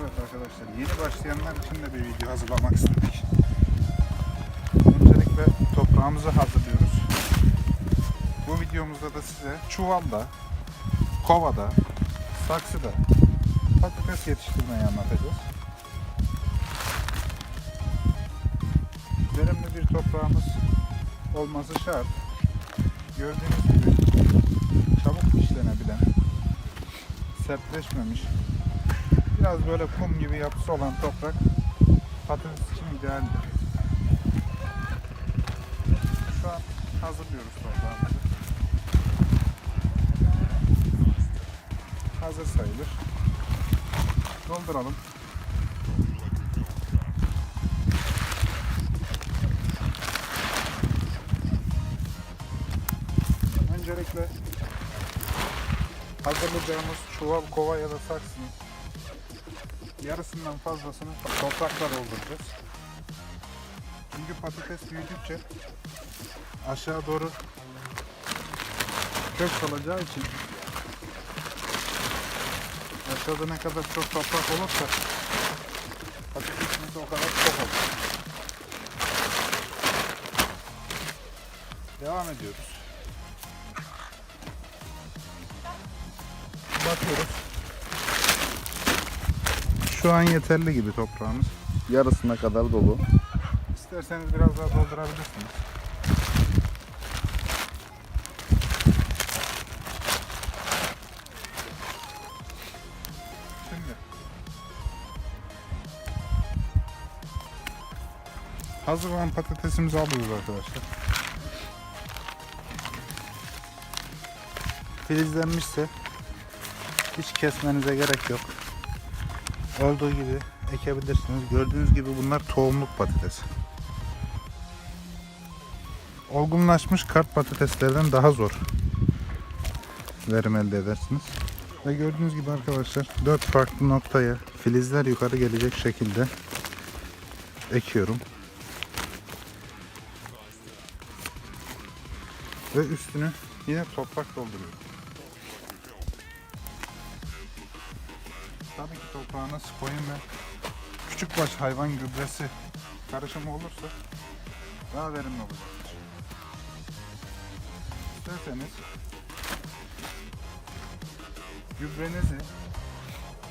Evet arkadaşlar yeni başlayanlar için de bir video hazırlamak istedik. Öncelikle toprağımızı hazırlıyoruz. Bu videomuzda da size çuvalda, kovada, saksıda patates yetiştirmeyi anlatacağız. Verimli bir toprağımız olması şart. Gördüğünüz gibi çabuk işlenebilen, sertleşmemiş, biraz böyle kum gibi yapısı olan toprak patates için idealdir. Şu an hazırlıyoruz toprağımızı. Hazır sayılır. Dolduralım. Öncelikle hazırlayacağımız çuval, kova ya da saksının yarısından fazlasını toprakla dolduracağız. Çünkü patates büyüdükçe aşağı doğru kök salacağı için aşağıda ne kadar çok toprak olursa patatesimiz o kadar çok olur. Devam ediyoruz. Bakıyoruz. Şu an yeterli gibi toprağımız. Yarısına kadar dolu. İsterseniz biraz daha doldurabilirsiniz. Hazır olan patatesimizi alıyoruz arkadaşlar. Filizlenmişse hiç kesmenize gerek yok. Olduğu gibi ekebilirsiniz. Gördüğünüz gibi bunlar tohumluk patates. Olgunlaşmış kart patateslerden daha zor verim elde edersiniz. Ve gördüğünüz gibi arkadaşlar dört farklı noktaya filizler yukarı gelecek şekilde ekiyorum. Ve üstünü yine toprak dolduruyorum. Tabii ki toprağınız koyun ve küçükbaş hayvan gübresi karışımı olursa daha verimli olacaktır. İsterseniz gübrenizi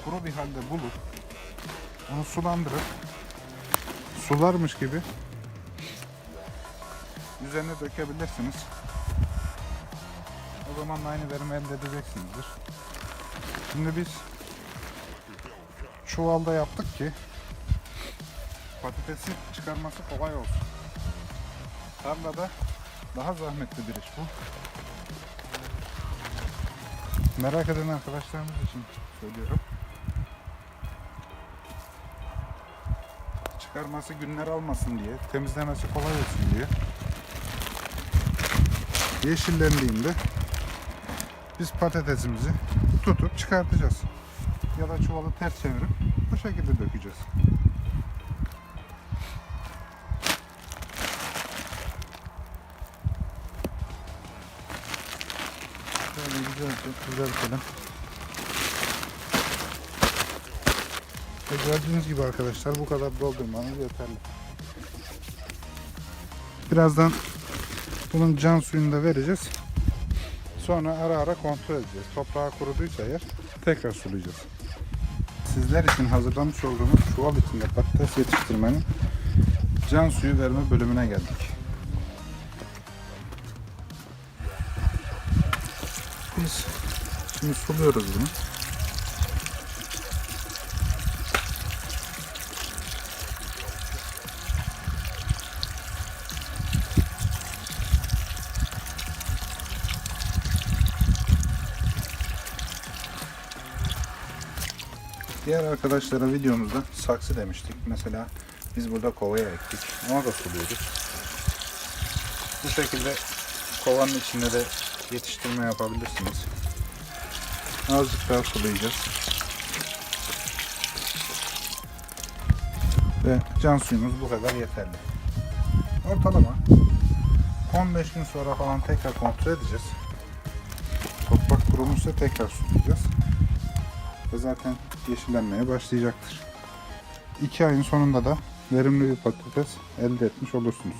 kuru bir halde bulup onu sulandırıp sularmış gibi üzerine dökebilirsiniz. O zaman aynı verimi elde edeceksinizdir. Şimdi biz çuvalda yaptık ki patatesi çıkarması kolay olsun. Tarlada daha zahmetli bir iş bu. Merak eden arkadaşlarımız için söylüyorum. Çıkarması günler almasın diye, temizlemesi kolay olsun diye. Yeşillendiğinde biz patatesimizi tutup çıkartacağız. Ya da çuvalı ters çevirip bu şekilde dökeceğiz. Şöyle güzelce düzeltelim. Ve gördüğünüz gibi arkadaşlar bu kadar doldurmanız yeterli. Birazdan bunun can suyunu da vereceğiz. Sonra ara ara kontrol edeceğiz. Toprağı kuruduysa eğer tekrar sulayacağız. Sizler için hazırlamış olduğumuz çuval içinde patates yetiştirmenin can suyu verme bölümüne geldik. Biz şimdi suluyoruz bunu. Diğer arkadaşlara videomuzda saksı demiştik. Mesela biz burada kovaya ektik. Ona da suluyoruz. Bu şekilde kovanın içinde de yetiştirme yapabilirsiniz. Azıcık daha sulayacağız. Ve can suyumuz bu kadar yeterli. Ortalama 15 gün sonra falan tekrar kontrol edeceğiz. Toprak kurumuşsa tekrar sulayacağız. ayda zaten yeşillenmeye başlayacaktır. 2 ayın sonunda da verimli bir patates elde etmiş olursunuz.